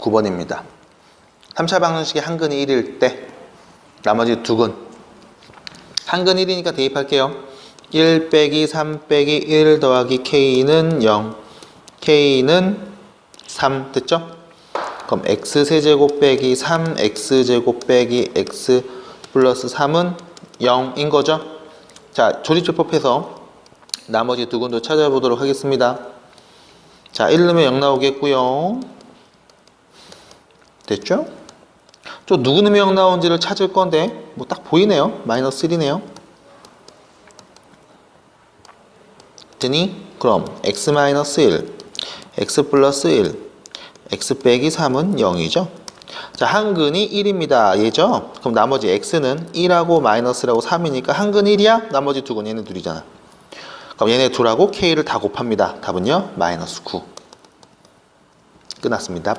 9번입니다. 3차 방정식의 한 근이 1일 때 나머지 두 근. 한 근 1이니까 대입할게요. 1 빼기 3 빼기 1 더하기 k는 0. k는 3 됐죠? 그럼 x 세제곱 빼기 3 x 제곱 빼기 x 플러스 3은 0인 거죠? 자, 조립제법해서 나머지 두 근도 찾아보도록 하겠습니다. 자, 1 넣으면 0 나오겠고요. 됐죠? 또 누구 0 나온지를 찾을 건데 뭐 딱 보이네요. 마이너스 1이네요. 됐니? 그럼 x 마이너스 1, x 플러스 1, x 빼기 3은 0이죠. 자, 한근이 1입니다. 얘죠? 그럼 나머지 x는 1하고 마이너스라고 3이니까 한근 1이야? 나머지 두 근 얘네 둘이잖아. 그럼 얘네 둘하고 k를 다 곱합니다. 답은요? 마이너스 9. 끝났습니다.